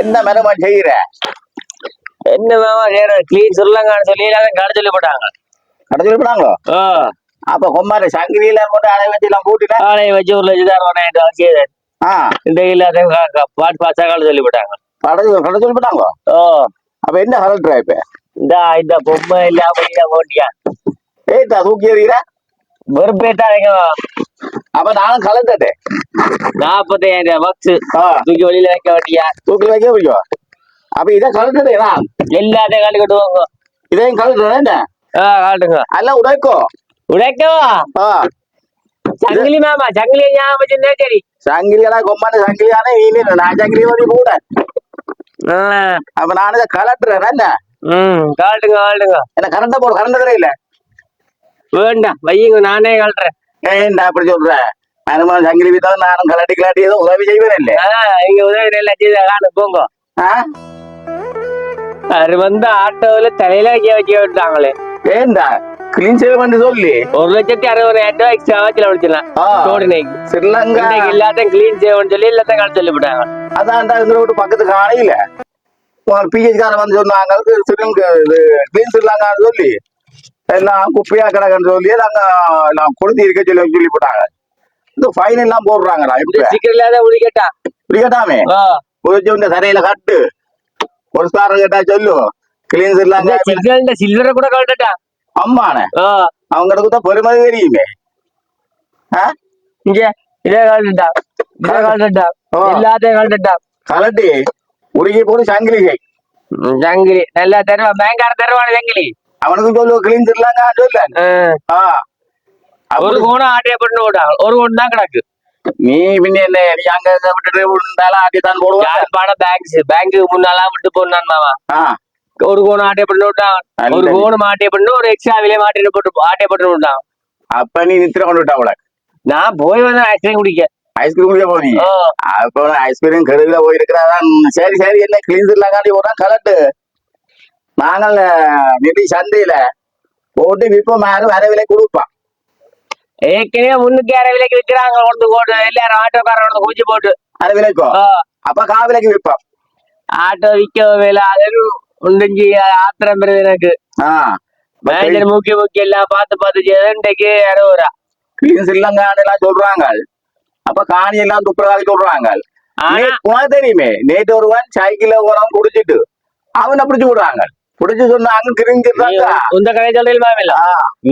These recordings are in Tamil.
என்ன மரமா செய்யற? என்ன மாமா செய்யற? கிளீன் சொல்லலாங்கன்னு சொல்லி எல்லாம் கடை சொல்லி போட்டாங்க. கடத்தி விடுறாங்க ஓ அப்ப கொம்மாரு சங்கிலியில போட்டு அதை வச்சு எல்லாம் கூட்டினா ஆளை வச்சு ஒரு லட்சம் வாங்கிட்டு ஆ. இந்த இல்லாத பாட்டு பாசா கால சொல்லி போட்டாங்க. கடத்தி கடத்தி விட்டாங்க ஓ அப்ப என்ன கலட்டுற இப்ப? இந்த இந்த பொம்மை இல்ல போட்டியா ஏத்தா தூக்கி எறிகிற வெறுப்பேத்தாங்க அப்ப நானும் கலந்துட்டேன் நாற்பத்தாயிரம் பக்ஸ் ஆ, தூக்கி வெளியில வைக்க வேண்டியா தூக்கி வைக்க முடியும் அப்ப இதை கலட்டுறேன் எல்லாத்தையும் காட்டி கட்டுவாங்க இதையும் கலட்டுறேன் என்ன காட்டுங்க எல்லாம் உடைக்கோ உடைக்கவா சங்கிலி மாமா சங்கிலி ஞாபகம் வச்சிருந்தா சரி சங்கிலியடா கொம்மாண்டு சங்கிலியானே நீ நான் சங்கிலி வழி கூட அப்ப நான் இதை கலட்டுறேன் என்ன ம் காட்டுங்க காட்டுங்க என்ன கரண்ட போடு கரண்ட் தெரியல வேண்டாம் வையுங்க நானே காட்டுறேன் ஏன்டா அப்படி சொல்ற? அனுமான் சங்கிலி வித்தா நானும் கலாட்டி கலாட்டி ஏதோ உதவி செய்வேன் இல்ல இங்க உதவி காணு போங்க? அது வந்து ஆட்டோவில் தலையில வைக்க வைக்க விட்டாங்களே. ஏன்டா கிளீன் செய்வேன் சொல்லி. ஒரு லட்சத்தி அறுபதாயிரம் ரூபாய் எக்ஸ்ட்ரா வச்சுல முடிச்சிடலாம் ஆ. சோடினைக்கு ஸ்ரீலங்கா எல்லாத்தையும் கிளீன் செய்யணும்னு சொல்லி எல்லாத்தையும் காட்ட சொல்லி விட்டாங்க அதான்டா இந்த ரோட்டு பக்கத்து காலையில. பிஹெச் காரன் வந்து சொன்னாங்க கிளீன் ஸ்ரீலங்கான்னு சொல்லி. எல்லாம் குப்பையா கிடக்குன்னு சொல்லி நாங்க எல்லாம் கொடுத்து இருக்க சொல்லி சொல்லி போட்டாங்க. இந்த ஃபைன் எல்லாம் போடுறாங்கடா இப்ப. சீக்கிரம் இல்லாத முடிக்கட்டா இப்படி கேட்டாமே உதச்சு இந்த தரையில கட்டு. ஒரு ஸ்டார் கேட்டா சொல்லு. கிளீன் ஸ்ரீலங்கா சிக்னல் சில்வரை கூட கழட்டட்டா? அம்மானே அவங்களுக்கு தான் பெருமதி தெரியுமே? இங்க இதே கழட்டட்டா. இதே கழட்டட்டா. ஆ. எல்லாத்தையும் கழட்டட்டா. கலட்டி உருகி போட்டு சங்கிலிகை ம், சங்கிலி. நல்லா தருவா. பேங்கார தருவான சங்கிலி. அவனுக்கு சொல்லு கிளீன் ஸ்ரீலங்கா சொல்லு. ஒரு கோணம் ஆட்டைய பண்ணு விட்டாங்க ஒரு கோணம் தான் கிடக்கு நீ பின்ன என்ன நீ அங்க விட்டுட்டு உண்டாலும் ஆட்டித்தான் போடுவாங்க யாழ்ப்பாண பேங்க்ஸ் பேங்க்கு முன்னாலாம் விட்டு போனான் மாமா ஒரு கோணம் ஆட்டைய பண்ணி விட்டான் ஒரு. கோணம் ஆட்டைய பண்ணி ஒரு எக்ஸ்ட்ரா விலை மாட்டி போட்டு ஆட்டைய பண்ணி விட்டான் அப்ப நீ நித்திர கொண்டு விட்டா அவளை நான் போய் வந்தேன் ஐஸ்கிரீம் குடிக்க ஐஸ்கிரீம் குடிக்க போனீங்க அப்ப ஐஸ்கிரீம் கருவில போயிருக்கிறாதான் சரி சரி என்ன கிளீன் ஸ்ரீலங்காண்டி போட்டா கலட்டு நாங்கள் நிதி சந்தையில போட்டு விற்போம் யாரும் வர விலை கொடுப்பான் ஏற்கனவே முன்னுக்கு யார விலைக்கு விற்கிறாங்க கொண்டு போட்டு எல்லாரும் ஆட்டோக்காரன் கொண்டு குடிச்சு போட்டு. அது விலைக்கோ? ஓ, அப்ப கா விலைக்கு விற்போம் ஆட்டோ விற்க வேலை அது உண்டுஞ்சி ஆத்திரம் பெறுது எனக்கு. மேனேஜர் முக்கிய முக்கிய எல்லாம் பார்த்து பார்த்து இன்றைக்கு அறுபது கிளீன் ஸ்ரீலங்கான்னு எல்லாம் சொல்றாங்க அப்ப காணி எல்லாம் துப்புரவாக சொல்றாங்க ஆனா உனக்கு தெரியுமே? நேற்று ஒருவன் சைக்கிள்ல உரம் குடிச்சிட்டு அவனை பிடிச்சு விடுறாங்க பிடிச்சு சொன்னாங்க கிரிஞ்சிடுறாங்க. இந்த கதை சொல்றீங்க இல்ல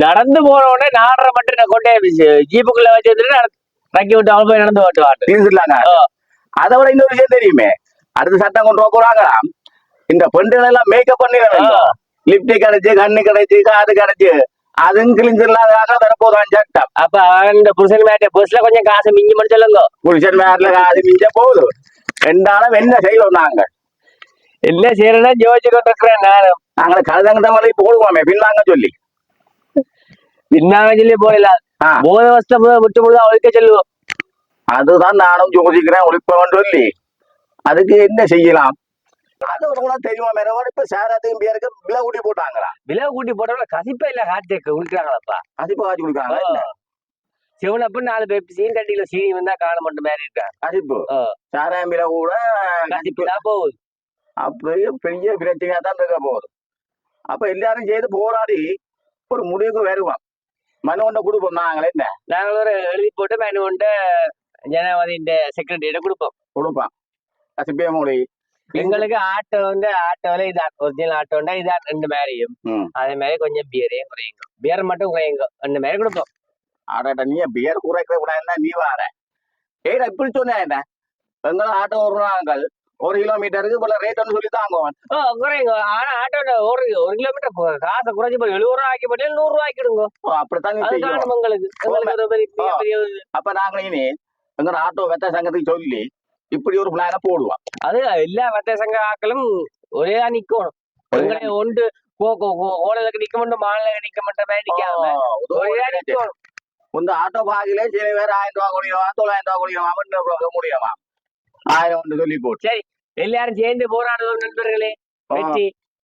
நடந்து போன உடனே நாலரை மட்டும் நான் கொண்டே ஜீப்புக்குள்ள வச்சு வச்சுட்டு ரக்கி விட்டு அவன் போய் நடந்து ஓட்டு வாட்டு. கிழிஞ்சிடலாங்க. அதை விட இன்னொரு விஷயம் தெரியுமே. அடுத்த சட்டம் கொண்டு வர போறாங்களாம் இந்த பெண்கள் எல்லாம் மேக்கப் பண்ணிடுறாங்க ஆ. லிப்டிக் கிடைச்சு கண்ணு கிடைச்சு காது கிடைச்சு. அதுவும் கிழிஞ்சிடலாதாக வரப்போதான் சட்டம். அப்ப இந்த புருஷன் மேட்ட பஸ்ல கொஞ்சம் காசு மிஞ்சி மட்டும் சொல்லுங்க. புருஷன் மேல காது மிஞ்ச போகுது ரெண்டாலும் என்ன செய்வோம் நாங்க என்ன செய்யறேன்னா இருக்கிறேன் நானும் நாங்கள கழுதங்க வரை போடுவோமே பின்னாங்க சொல்லி பின்னாங்க சொல்லி போயில ஆ. போத வசத்தை விட்டு முழுதா ஒழிக்க சொல்லுவோம் அதுதான் நானும் யோசிக்கிறேன் ஒழிப்பவன் சொல்லி அதுக்கு என்ன செய்யலாம் அது கூட தெரியுமா மேடம் இப்ப சேரத்துக்கும் பேருக்கு விலை கூட்டி போட்டாங்களா விலை கூட்டி போட்டோம்னா கசிப்பா இல்ல கார்த்திக் உழிக்கிறாங்களாப்பா கசிப்பு காய்ச்சி கொடுக்குறாங்க சிவனப்பு நாலு பேர் சீன் தட்டில சீனி வந்தா காண மட்டும் மாதிரி இருக்கா கசிப்பு. சாராயம் விலை கூட கசிப்பு போகுது அப்படியே பெரிய பிரச்சனையா தான் இருக்க போகுது. அப்ப எல்லாரும் செய்து போராடி ஒரு முடிவுக்கு வருவோம். மனு ஒண்ணு கொடுப்போம்? நாங்களே என்ன? நாங்கள் ஒரு எழுதி போட்டு மேனு கொண்டு ஜனாதிபதியின் செக்ரட்டரியிட கொடுப்போம். கொடுப்போம். கசிப்பே மொழி. எங்களுக்கு ஆட்டோ வந்து ஆட்டோல இதான். ஒரிஜினல் ஆட்டோண்டா இதான் ரெண்டு மாதிரியும். ம். அதே மாதிரி கொஞ்சம் பியரையும் குறையுங்க. பியர் மட்டும் குறையுங்க. ரெண்டு மாதிரி கொடுப்போம். ஆடாட்ட நீ பியர் குறைக்கிற கூடாதுன்னா நீ வார ஏடா இப்படி சொன்னேன் என்ன? எங்களை ஆட்டோ வருவாங்க ஒரு கிலோமீட்டருக்கு போல ரேட் ஒன்று சொல்லி தாங்குவான் ஓ குறையுங்க ஆனா ஆட்டோட ஒரு ஒரு கிலோமீட்டர் காசை குறைஞ்சு போய் எழுபது ரூபா ஆக்கி போட்டு நூறு ரூபா ஆக்கிடுங்க. அப்படித்தான் உங்களுக்கு. அப்ப நாங்க இனி எங்க ஆட்டோ வெத்த சங்கத்துக்கு சொல்லி இப்படி ஒரு பிளான போடுவோம். அது எல்லா வர்த்தக சங்க ஆக்களும் ஒரே தான் நிக்கணும். ஒன்று ஓடலுக்கு நிக்க மாட்டோம் மாநில நிக்க மாட்டோம் நிக்காம. ஒரே நிக்கணும். இந்த ஆட்டோ பாகிலே சில பேர் ஆயிரம் ரூபாய் குடிக்கவா தொள்ளாயிரம் ரூபாய் குடிக்கவா அப்படின்னு முடியுமா? ஆயிரம் ஒன்று சொல்லி போட்டு. சரி எல்லாரும் சேர்ந்து போராடுவோம் நண்பர்களே. வெற்றி.